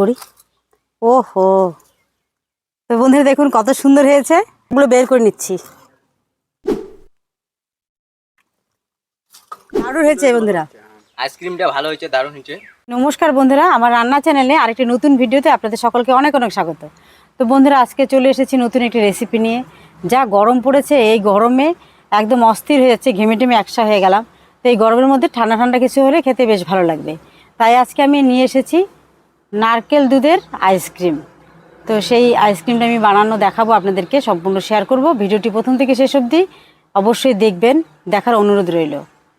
করি। ওহো। তো বন্ধুরা দেখুন কত সুন্দর হয়েছে। এগুলো বের করে নিচ্ছি। দারুণ হয়েছে বন্ধুরা। আইসক্রিমটা ভালো হয়েছে দারুণ হয়েছে। নমস্কার বন্ধুরা আমার রান্না চ্যানেলে আরেকটি নতুন ভিডিওতে আপনাদের সকলকে অনেক অনেক স্বাগত। তো বন্ধুরা আজকে চলে এসেছি নতুন একটি রেসিপি নিয়ে। যা গরম পড়েছে এই গরমে একদম অস্থির হয়ে যাচ্ছে ঘেমে টেমে একসা হয়ে গেলাম। তো এই গরমের মধ্যে ঠান্ডা ঠান্ডা কিছু হলে খেতে বেশ ভালো লাগবে। তাই আজকে আমি নিয়ে এসেছি নারকেল দুধের আইসক্রিম। তো সেই আইসক্রিমটা আমি বানানো, দেখাবো আপনাদেরকে, সম্পূর্ণ শেয়ার করব। ভিডিওটি প্রথম থেকে শেষ অবধি অবশ্যই দেখবেন, দেখার অনুরোধ রইল।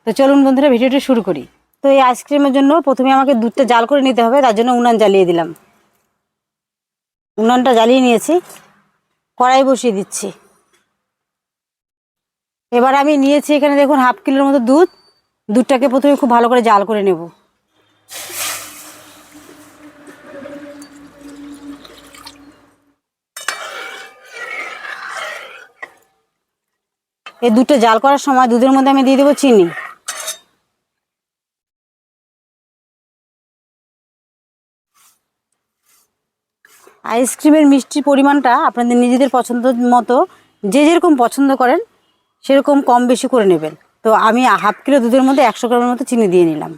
তো চলুন বন্ধুরা, ভিডিওটি শুরু করি। তো এই আইসক্রিমের জন্য প্রথমে আমাকে দুধটা জাল করে নিতে হবে, তার জন্য উনান জ্বালিয়ে দিলাম। উনানটা জ্বালিয়ে নিয়েছি, কড়াই বসিয়ে দিচ্ছি। এবার আমি নিয়েছি এখানে দেখুন, হাফ কিলোর মতো দুধ। দুধটাকে প্রথমে খুব ভালো করে জাল করে নেব। এই দুধটা জাল করার সময় দুধের মধ্যে আমি দিয়ে দেবো চিনি। আইসক্রিমের মিষ্টির পরিমাণটা আপনাদের নিজেদের পছন্দ মতো, যে যেরকম পছন্দ করেন, সেরকম কম বেশি করে নেবেন। তো আমি হাফ কিলো দুধের মধ্যে একশো গ্রামের মতো চিনি দিয়ে নিলাম।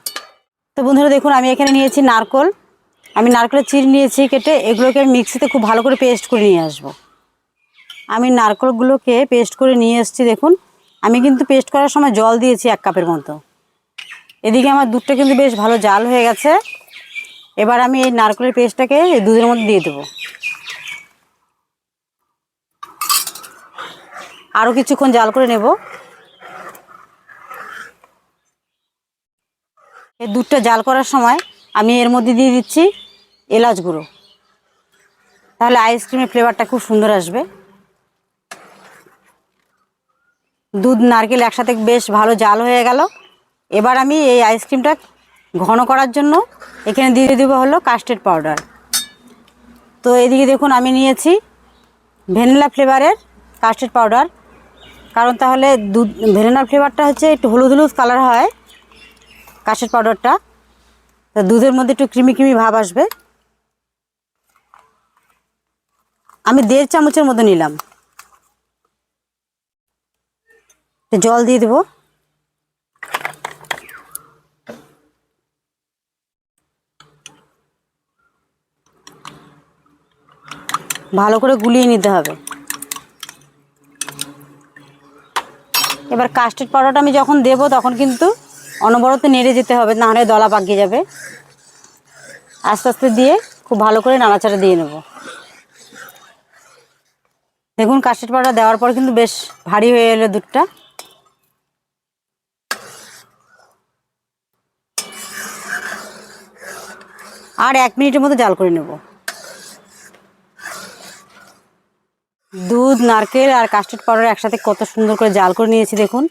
তো বন্ধুরা দেখুন, আমি এখানে নিয়েছি নারকল। আমি নারকেলের চিনি নিয়েছি কেটে, এগুলোকে আমি মিক্সিতে খুব ভালো করে পেস্ট করে নিয়ে আসব। আমি নারকেলগুলোকে পেস্ট করে নিয়ে এসেছি, দেখুন। আমি কিন্তু পেস্ট করার সময় জল দিয়েছি এক কাপের মতো। এদিকে আমার দুধটা কিন্তু বেশ ভালো জাল হয়ে গেছে। এবার আমি এই নারকেলের পেস্টটাকে এই দুধের মধ্যে দিয়ে দেবো। আরও কিছুক্ষণ জাল করে নেব। এই দুধটা জাল করার সময় আমি এর মধ্যে দিয়ে দিচ্ছি এলাচ গুঁড়ো। তাহলে আইসক্রিমের ফ্লেভারটা খুব সুন্দর আসবে। দুধ, নারকেল একসাথে বেশ ভালো জাল হয়ে গেল। এবার আমি এই আইসক্রিমটা ঘন করার জন্য এখানে দিয়ে দেবো হলো কাস্টার্ড পাউডার তো এদিকে দেখুন আমি নিয়েছি ভ্যানিলা ফ্লেভারের কাস্টার্ড পাউডার কারণ তাহলে দুধ ভ্যানিলা ফ্লেভারটা হচ্ছে একটু হলুদ হলুদ কালার হয় কাস্টার্ড পাউডারটা তো দুধের মধ্যে একটু ক্রিমি ক্রিমি ভাব আসবে। আমি দেড় চামচের মতো নিলাম তো জল দিয়ে দেবো। ভালো করে গুলিয়ে নিতে হবে। এবার কাস্টার্ড পাউডারটা আমি যখন দেবো তখন কিন্তু অনবরত নেড়ে যেতে হবে নাহলে দলা পাকিয়ে যাবে। আস্তে আস্তে দিয়ে খুব ভালো করে নাড়াচাড়া দিয়ে নেব। দেখুন কাস্টার্ড পাউডার দেওয়ার পর কিন্তু বেশ ভারী হয়ে এলো দুধটা। আর এক মিনিটের মতো জাল করে নেব। দুধ, নারকেল আর কাস্টার্ড পাউডার একসাথে কত সুন্দর করে জাল করে নিয়েছি দেখুন।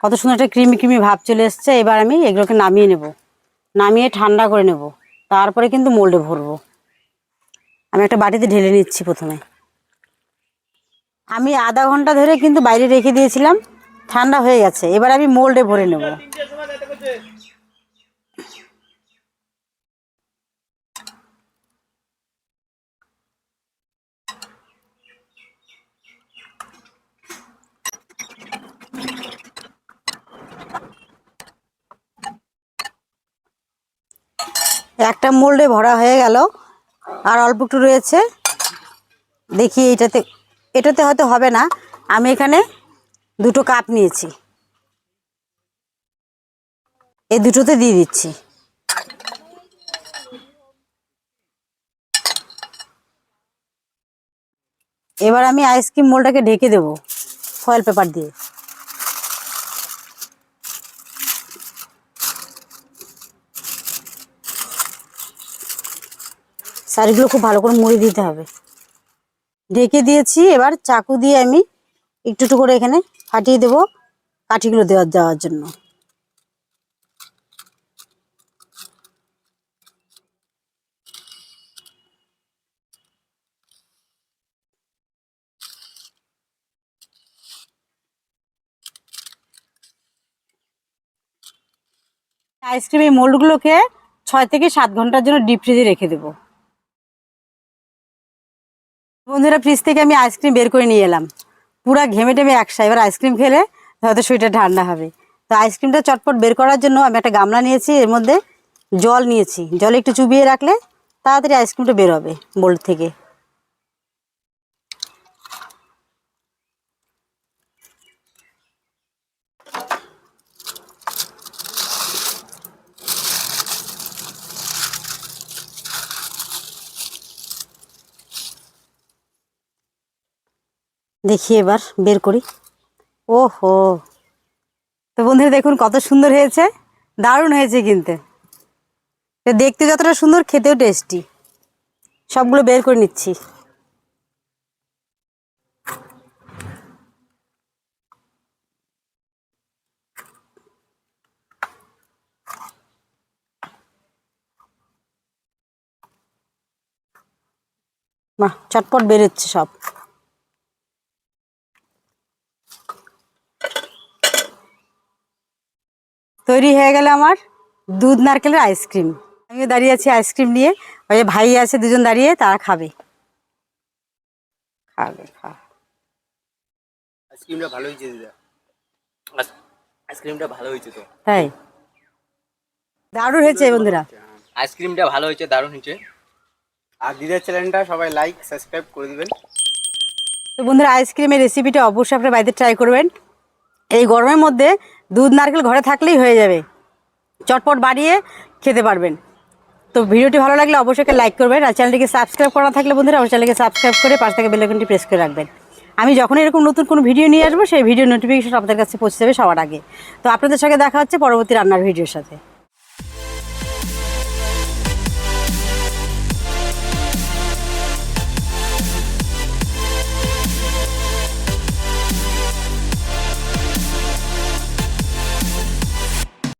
কত সুন্দর একটা ক্রিমি ক্রিমি ভাব চলে এসছে। এবার আমি এগুলোকে নামিয়ে নেব। নামিয়ে ঠান্ডা করে নেব। তারপরে কিন্তু মোল্ডে ভরবো। আমি একটা বাটিতে ঢেলে নিচ্ছি প্রথমে। আমি আধা ঘণ্টা ধরে কিন্তু বাইরে রেখে দিয়েছিলাম। ঠান্ডা হয়ে গেছে। এবার আমি মোল্ডে ভরে নেব। একটা মোল্ডে ভরা হয়ে গেল। আর অল্প একটু রয়েছে। দেখি এটাতে এটাতে হয়তো হবে না। আমি এখানে দুটো কাপ নিয়েছি। এই দুটোতে দিয়ে দিচ্ছি। এবার আমি আইসক্রিম মোলটাকে ঢেকে দেবো ফয়েল পেপার দিয়ে। শাড়িগুলো খুব ভালো করে মুড়ে দিতে হবে। ঢেকে দিয়েছি, এবার চাকু দিয়ে আমি একটু একটু করে এখানে ফাটিয়ে দেবো কাঠিগুলো দেওয়ার দেওয়ার জন্য। আইসক্রিমের মোল্ডগুলোকে ছয় থেকে সাত ঘণ্টার জন্য ডিপ ফ্রিজে রেখে দেবো। বন্ধুরা ফ্রিজ থেকে আমি আইসক্রিম বের করে নিয়ে এলাম। পুরো ঘেমে টেমে একসা এবার আইসক্রিম খেলে হয়তো শরীরটা ঠান্ডা হবে। তো আইসক্রিমটা চটপট বের করার জন্য আমি একটা গামলা নিয়েছি। এর মধ্যে জল নিয়েছি। জলে একটু চুবিয়ে রাখলে তাড়াতাড়ি আইসক্রিমটা বের হবে বোল্ড থেকে। দেখি এবার, বের করি। ওহো! তো বন্ধুরা দেখুন কত সুন্দর হয়েছে, দারুণ হয়েছে কিনতে। দেখতে যতটা সুন্দর, খেতেও টেস্টি সবগুলো বের করে নিচ্ছি। বাহ, চটপট বেরোচ্ছে সব। তৈরি হয়ে গেল আমার দুধ নারকেলের আইসক্রিম। আমিও দাঁড়িয়ে আছি আইসক্রিম নিয়ে। ওই ভাই আছে দুজন দাঁড়িয়ে তারা খাবে। খাবে খা। আইসক্রিমটা ভালো হয়েছে দিদা। আইসক্রিমটা ভালো হয়েছে তো। তাই? দারুণ হয়েছে বন্ধুরা। আইসক্রিমটা ভালো হয়েছে দারুণ হয়েছে। আর দিদার চ্যানেলটা সবাই লাইক সাবস্ক্রাইব করে দিবেন। তো বন্ধুরা আইসক্রিমের রেসিপিটা অবশ্যই আপনারা বাড়িতে ট্রাই করবেন। এই গরমের মধ্যে দুধ নারকেল ঘরে থাকলেই হয়ে যাবে। চটপট বাড়িয়ে খেতে পারবেন। তো ভিডিওটি ভালো লাগলে অবশ্যই লাইক করবেন আর চ্যানেলটিকে সাবস্ক্রাইব করা থাকলে বন্ধুরা আমার চ্যানেলকে সাবস্ক্রাইব করে পাশ থেকে বেলাইকনটি প্রেস করে রাখবেন। আমি যখন এরকম নতুন কোনো ভিডিও নিয়ে আসব, সেই ভিডিও নোটিফিকেশন আপনাদের কাছে পৌঁছে যাবে সবার আগে। তো আপনাদের সঙ্গে দেখা হচ্ছে পরবর্তী রান্নার ভিডিওর সাথে।